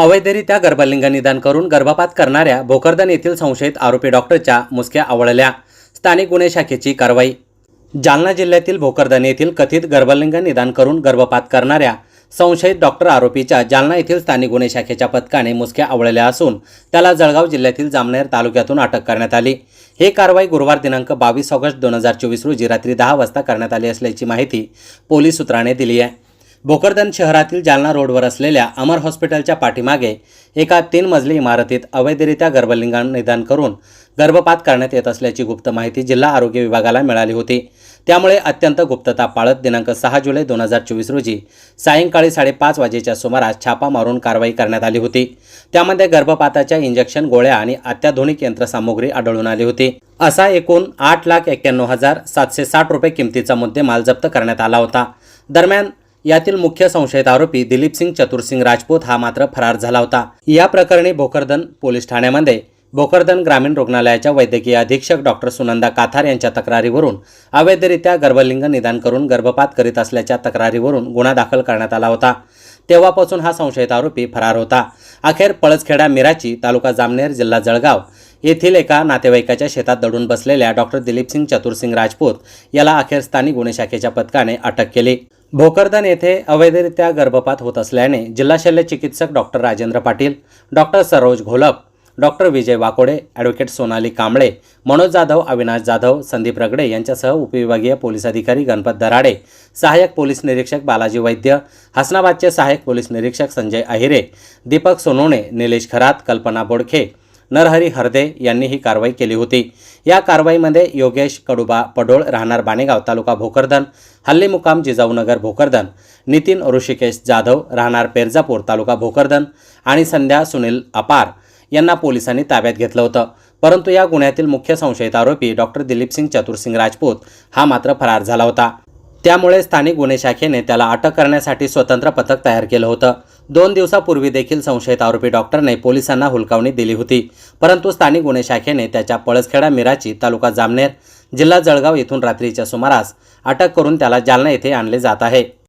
अवैधरित्या गर्भलिंग निदान करून गर्भपात करणाऱ्या भोकरदन येथील संशयित आरोपी डॉक्टरच्या मुसक्या आवळल्या. स्थानिक गुन्हे शाखेची कारवाई. जालना जिल्ह्यातील भोकरदन येथील कथित गर्भलिंग निदान करून गर्भपात करणाऱ्या संशयित डॉक्टर आरोपीच्या जालना येथील स्थानिक गुन्हे शाखेच्या पथकाने मुसक्या आवळल्या असून त्याला जळगाव जिल्ह्यातील जामनेर तालुक्यातून अटक करण्यात आली. ही कारवाई गुरुवार दिनांक बावीस ऑगस्ट दोन हजार चोवीस रोजी रात्री दहा वाजता करण्यात आली असल्याची माहिती पोलीस सूत्राने दिली आहे. भोकरदन शहरातील जालना रोडवर असलेल्या अमर हॉस्पिटलच्या पाठीमागे एका तीन मजली इमारतीत अवैधरित्या गर्भलिंगा निदान करून गर्भपात करण्यात येत असल्याची गुप्त माहिती जिल्हा आरोग्य विभागाला मिळाली होती. त्यामुळे अत्यंत गुप्तता पाळत दिनांक सहा जुलै दोन हजार चोवीस रोजी सायंकाळी साडेपाच वाजेच्या सुमारास छापा मारून कारवाई करण्यात आली होती. त्यामध्ये गर्भपाताच्या इंजेक्शन गोळ्या आणि अत्याधुनिक यंत्रसामुग्री आढळून आली होती. असा एकूण आठ लाख एक्क्याण्णव हजार सातशे साठ रुपये किमतीचा मुद्देमाल जप्त करण्यात आला होता. दरम्यान यातील मुख्य संशयित आरोपी दिलीपसिंग चतुरसिंग राजपूत हा मात्र फरार झाला होता. या प्रकरणी भोकरदन पोलीस ठाण्यामध्ये भोकरदन ग्रामीण रुग्णालयाच्या वैद्यकीय अधीक्षक डॉक्टर सुनंदा काथार यांच्या तक्रारीवरून अवैधरित्या गर्भलिंग निदान करून गर्भपात करीत असल्याच्या तक्रारीवरून गुन्हा दाखल करण्यात आला होता. तेव्हापासून हा संशयित आरोपी फरार होता. अखेर पळसखेडा मिराची तालुका जामनेर जिल्हा जळगाव येथील एका नातेवाईकाच्या शेतात दडून बसलेल्या डॉक्टर दिलीपसिंग चतुरसिंग राजपूत याला अखेर स्थानिक गुन्हे शाखेच्या पथकाने अटक केली. भोकरदन येथे अवैधरित्या गर्भपात होत असल्याने जिल्हा शल्य चिकित्सक doctor Rajendra Patil doctor Saroj Gholap doctor Vijay Wakode advocate Sonali Kamble Manoj Jadhav Avinash Jadhav Sandeep Ragade यांच्यासह उपविभागीय पोलीस अधिकारी गणपत दराडे सहाय्यक पोलीस निरीक्षक बालाजी वैद्य हसनाबादचे सहाय्यक पोलीस निरीक्षक संजय अहिरे दीपक सोनोणे निलेश खरात कल्पना बोडखे नरहरी हरदे यांनी ही कारवाई केली होती. या कारवाईमध्ये योगेश कडुबा पडोळ राहणार बाणेगाव तालुका भोकरदन हल्ली मुकाम जिजाऊनगर भोकरदन नितीन ऋषिकेश जाधव राहणार पेरजापूर तालुका भोकरदन आणि संध्या सुनील अपार. यांना पोलिसांनी ताब्यात घेतलं होतं. परंतु या गुन्ह्यातील मुख्य संशयित आरोपी डॉक्टर दिलीपसिंग चतुरसिंग राजपूत हा मात्र फरार झाला होता. त्यामुळे स्थानिक गुन्हे शाखेने त्याला अटक करण्यासाठी स्वतंत्र पथक तयार केलं होतं. दोन दिवसापूर्वी देखील संशयित आरोपी डॉक्टरने पोलिसांना हुलकावणी दिली होती. परंतु स्थानिक गुन्हे शाखेने त्याच्या पळसखेडा मिराची तालुका जामनेर जिल्हा जळगाव येथून रात्रीच्या सुमारास अटक करून त्याला जालना येथे आणले जात आहे.